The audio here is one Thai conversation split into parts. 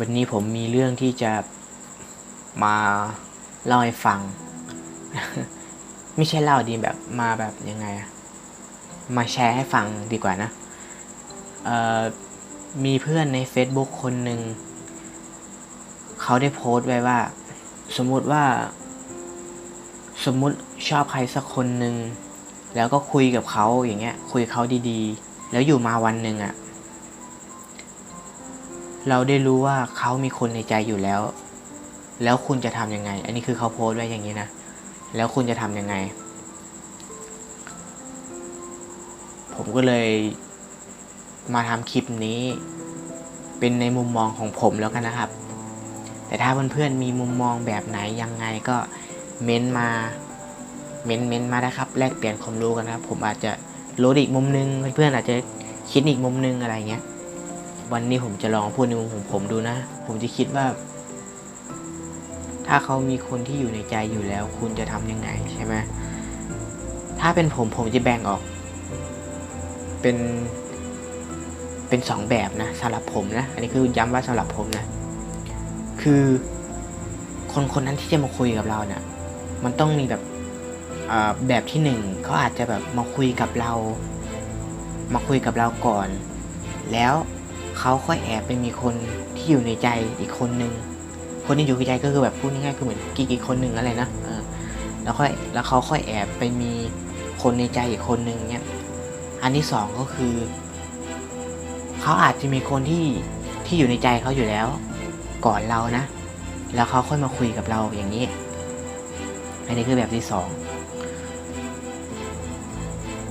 วันนี้ผมมีเรื่องที่จะมาเล่าให้ฟัง ไม่ใช่เล่าดีแบบมาแบบยังไงอะมาแชร์ให้ฟังดีกว่านะเอ่อมีเพื่อนใน Facebook คนหนึ่ง เขาได้โพสต์ไว้ว่า สมมุติว่า สมมุติชอบใครสักคนหนึ่ง แล้วก็คุยกับเขาอย่างเงี้ย คุยเขาดีๆ แล้วอยู่มาวันหนึ่งอะ เราได้รู้ว่าเขามีคนในใจอยู่แล้ว แล้วคุณจะทำยังไง อันนี้คือเขาโพสต์ไว้อย่างนี้นะ แล้วคุณจะทำยังไง ผมก็เลยมาทำคลิปนี้ เป็นในมุมมองของผมแล้วกันนะครับ แต่ถ้าเพื่อนๆมีมุมมองแบบไหนยังไงก็เม้นมา เม้นเม้นมาได้ครับ แลกเปลี่ยนความรู้กันนะครับ ผมอาจจะรู้อีกมุมนึง เพื่อนๆอาจจะคิดอีกมุมนึงอะไรเงี้ย วันนี้ผมจะลองพูดในมุมของผมดูนะ ผมจะคิดว่า ถ้าเขามีคนที่อยู่ในใจอยู่แล้ว คุณจะทำยังไงใช่ไหมถ้าเป็นผมผมจะแบ่งออก เป็น เป็นสองแบบนะสำหรับผมนะ อันนี้คือย้ำว่าสำหรับผมนะ คือคนคนนั้นที่จะมาคุยกับเราเนี่ยมันต้องมีแบบแบบที่หนึ่งเขาอาจจะแบบมาคุยกับเรา มาคุยกับเราก่อน แล้ว เขาค่อยแอบไปมีคนที่อยู่ในใจอีกคนนึง คนที่อยู่ในใจก็คือแบบพูดง่ายๆคือเหมือนกิ๊กอีกคนหนึ่งอะไรนะแล้วค่อยแล้วเขาค่อยแอบไปมีคนในใจอีกคนนึงเนี่ยอันที่สองก็คือ เขาอาจจะมีคนที่ที่อยู่ในใจเขาอยู่แล้ว ก่อนเรานะ แล้วเขาค่อยมาคุยกับเราอย่างนี้ อันนี้คือแบบที่สอง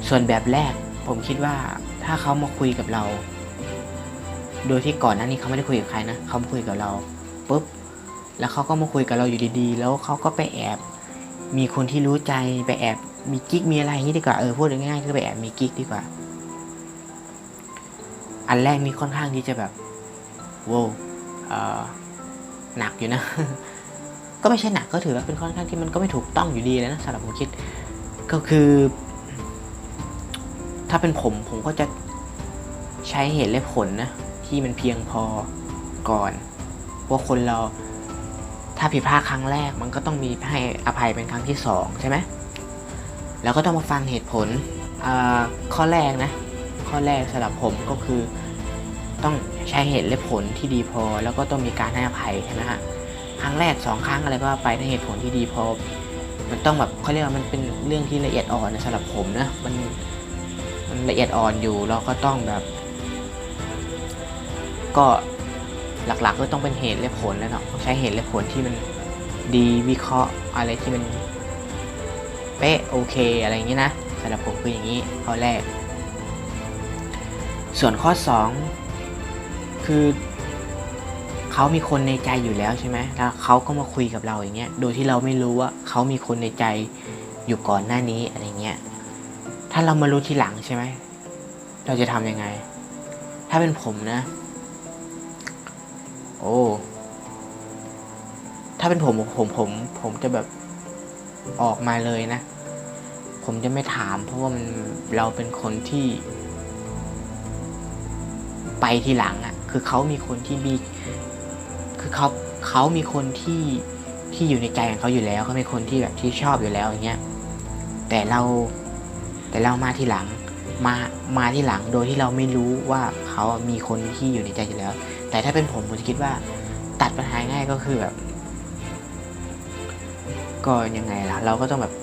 ส่วนแบบแรกผมคิดว่าถ้าเขามาคุยกับเรา โดยที่ก่อนหน้านี้เขาไม่ได้คุยกับใครนะเขามาคุยกับเราปุ๊บแล้วเขาก็มาคุยกับเราอยู่ดีๆ แล้วเขาก็ไปแอบ มีคนที่รู้ใจไปแอบมีกิ๊กมีอะไรอย่างนี้ดีกว่าเออพูดง่ายๆคือไปแอบมีกิ๊กดีกว่า อันแรกนี่ค่อนข้างที่จะแบบโว้หนักอยู่นะ ก็ไม่ใช่หนักก็ถือว่าเป็นค่อนข้างที่มันก็ไม่ถูกต้องอยู่ดีเลยนะสำหรับผมคิด ก็คือ ถ้าเป็นผมผมก็จะใช้เหตุและผลนะ ที่มันเพียงพอก่อนว่าคนเราถ้าผิดพลาดครั้งแรกมันก็ต้องมีให้อภัยเป็นครั้งที่สองใช่ไหมแล้วก็ต้องมาฟังเหตุผลข้อแรกนะ ข้อแรกสำหรับผมก็คือต้องใช้เหตุและผลที่ดีพอ แล้วก็ต้องมีการให้อภัยใช่ไหมฮะครั้งแรกสองครั้งอะไรก็ว่าไปด้วยเหตุผลที่ดีพอ มันต้องแบบเขาเรียกว่ามันเป็นเรื่องที่ละเอียดอ่อนนะสำหรับผมนะมันมันละเอียดอ่อนอยู่เราก็ต้องแบบ ก็หลักๆก็ต้องเป็นเหตุและผลแล้วเนาะใช้เหตุและผลที่มันดีวิเคราะห์อะไรที่มันเป๊ะโอเคอะไรอย่างนี้นะสำหรับผมคืออย่างนี้ข้อแรก ส่วนข้อ 2 คือเขามีคนในใจอยู่แล้วใช่ไหมแล้วเขาก็มาคุยกับเราอย่างเงี้ย โดยที่เราไม่รู้ว่าเขามีคนในใจอยู่ก่อนหน้านี้อะไรเงี้ย ถ้าเรามารู้ทีหลังใช่ไหม เราจะทำยังไง ถ้าเป็นผมนะ โอ้ ถ้าเป็นผมผมผม ผมจะแบบออกมาเลยนะ ผมจะไม่ถาม เพราะว่ามันเราเป็นคนที่ ไปทีหลังอะ่ะ คือเขามีคนที่มีคือเขาเขามีคนที่ที่อยู่ในใจของเขาอยู่แล้วเขาเป็นคนที่แบบที่ชอบอยู่แล้วอย่างเงี้ย แต่เราแต่เรามาทีหลัง มามาที่หลังโดยที่เราไม่รู้ว่าเขามีคนที่อยู่ในใจอยู่แล้ว แต่ถ้าเป็นผมผมจะคิดว่า ตัดปัญหาง่ายก็คือแบบ ก็ยังไงล่ะ เราก็ต้องแบบ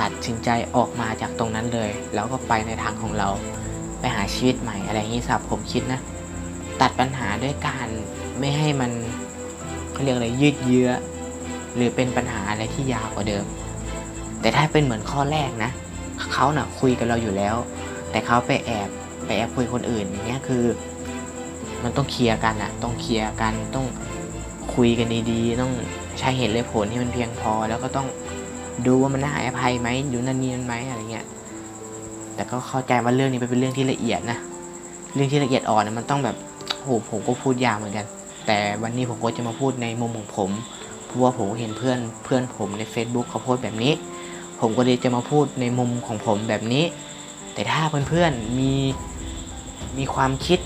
ตัดสินใจออกมาจากตรงนั้นเลย แล้วก็ไปในทางของเราไปหาชีวิตใหม่อะไรอย่างนี้ครับผมคิดนะ ตัดปัญหาด้วยการไม่ให้มันเขาเรียกอะไรยืดเยื้อ หรือเป็นปัญหาอะไรที่ยาวกว่าเดิม แต่ถ้าเป็นเหมือนข้อแรกนะเขาเนะ่ะคุยกับเราอยู่แล้ว แต่เขาไปแอบไปแอบคุยคนอื่นอย่างเงี้ยคือ มันต้องเคลียร์กันอะต้องเคลียร์กันต้องคุยกันดีๆ ต้องใช้เหตุและผลที่มันเพียงพอ แล้วก็ต้องดูว่ามันน่าอภัยไหมอยู่นั่นนี่นั่นไหมอะไรเงี้ยแต่ก็เข้าใจว่าเรื่องนี้เป็นเรื่องที่ละเอียดนะเรื่องที่ละเอียดอ่อนนะมันต้องแบบโหผมก็พูดยาวเหมือนกัน แต่วันนี้ผมก็จะมาพูดในมุมของผมเพราะว่าผมเห็นเพื่อนเพื่อนผมใน Facebook เขาโพสต์แบบนี้ ผมก็เลยจะมาพูดในมุมของผมแบบนี้ แต่ถ้าเพื่อนๆมีมีความคิด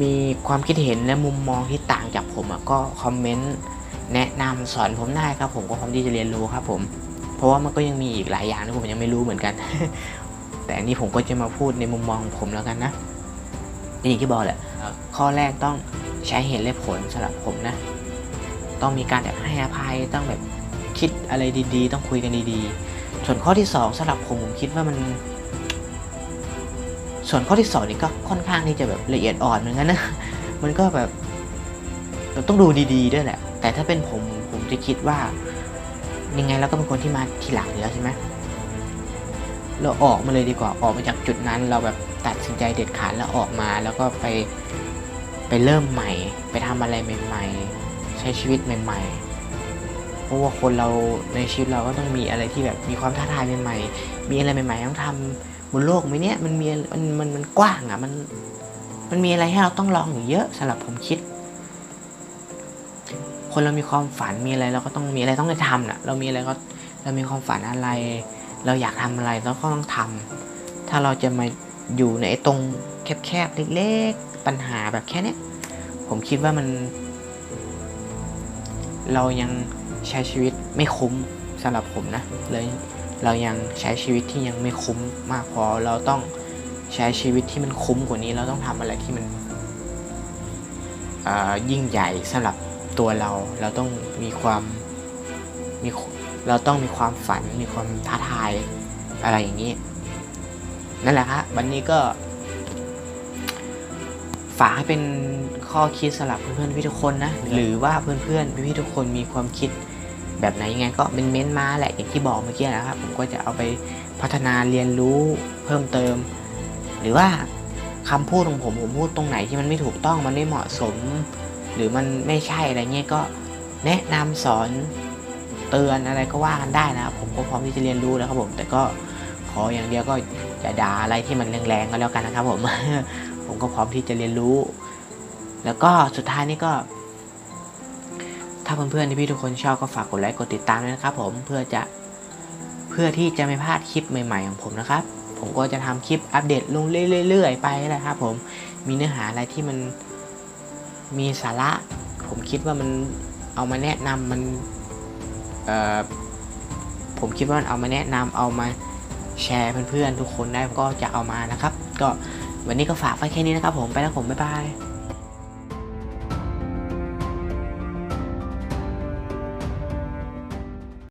มีความคิดเห็นและมุมมองที่ต่างจากผมอะก็คอมเมนต์แนะนำสอนผมได้ครับ ผมก็พร้อมที่จะเรียนรู้ครับผม เพราะว่ามันก็ยังมีอีกหลายอย่างที่ผมยังไม่รู้เหมือนกัน แต่อันนี้ผมก็จะมาพูดในมุมมองของผมแล้วกันนะอย่างที่บอกแหละข้อแรกต้องใช้เหตุและผลสำหรับผมนะ ต้องมีการแบบให้อภัยต้องแบบคิดอะไรดีๆ ต้องคุยกันดีๆ ส่วนข้อที่สองสำหรับผมผมคิดว่ามัน ส่วนข้อที่สองนี่ก็ค่อนข้างที่จะแบบละเอียดอ่อนเหมือนกันนะ มันก็แบบเราต้องดูดีๆด้วยแหละ แต่ถ้าเป็นผมผมจะคิดว่า ยังไงเราก็เป็นคนที่มาทีหลังอยู่แล้วใช่ไหมเราออกมาเลยดีกว่าออกมาจากจุดนั้น เราแบบตัดสินใจเด็ดขาดแล้วออกมา แล้วก็ไปไปเริ่มใหม่ ไปทำอะไรใหม่ ๆ ใช้ชีวิตใหม่ ๆ เพราะว่าคนเราในชีวิตเราก็ต้องมีอะไรที่แบบมีความท้าทายใหม่ ๆ มีอะไรใหม่ ๆ ต้องทำ บนโลกไหมเนี่ยมันมีมันมันมันกว้างอะมันมันมีอะไรให้เราต้องลองอยู่เยอะสำหรับผมคิด คนเรามีความฝันมีอะไรเราก็ต้องมีอะไรต้องได้ทำน่ะ เรามีอะไรก็เรามีความฝันอะไร เราอยากทำอะไรเราก็ต้องทำถ้าเราจะมาอยู่ในไอ้ตรงแคบๆเล็กๆปัญหาแบบแค่เนี้ยผมคิดว่ามัน เรายังใช้ชีวิตไม่คุ้มสำหรับผมนะเลย เรายังใช้ชีวิตที่ยังไม่คุ้มมากพอ เราต้องใช้ชีวิตที่มันคุ้มกว่านี้ เราต้องทำอะไรที่มันยิ่งใหญ่สำหรับตัวเรา เราต้องมีความมีเราต้องมีความฝัน มีความท้าทายอะไรอย่างนี้ นั่นแหละครับวันนี้ก็ ฝากให้เป็นข้อคิดสำหรับเพื่อนๆพี่ทุกคนนะ หรือว่าเพื่อนๆพี่ๆทุกคนมีความคิด แบบไหนยังไงก็เป็นเม้นต์มาแหละอย่างที่บอกเมื่อกี้นะครับ ผมก็จะเอาไปพัฒนาเรียนรู้เพิ่มเติม หรือว่าคำพูดของผมผมพูดตรงไหนที่มันไม่ถูกต้องมันไม่เหมาะสม หรือมันไม่ใช่อะไรเงี้ยก็แนะนำสอนเตือนอะไรก็ว่ากันได้นะครับผมก็พร้อมที่จะเรียนรู้แล้วครับผม แต่ก็ขออย่างเดียวก็อย่าด่าอะไรที่มันแรงๆก็แล้วกันนะครับผมผมก็พร้อมที่จะเรียนรู้ แล้วก็สุดท้ายนี่ก็าเพื่อนๆที่พี่ทุกคนชอบก็ฝากกดไลค์กดติดตามด้วยนะครับผมเพื่อจะเพื่อที่จะไม่พลาดคลิปใหม่ ๆ ของผมนะครับ ผมก็จะทำคลิปอัปเดตลงเรื่อยๆไปนะครับผมมีเนื้อหาอะไรที่มันมีสาระ ผมคิดว่ามันเอามาแนะนำมันเอ่อผมคิดว่ามันเอามาแนะนำเอามาแชร์เพื่อนๆทุกคนได้ก็จะเอามานะครับ ก็วันนี้ก็ฝากไว้แค่นี้นะครับผมไปแล้วผมบ๊ายบาย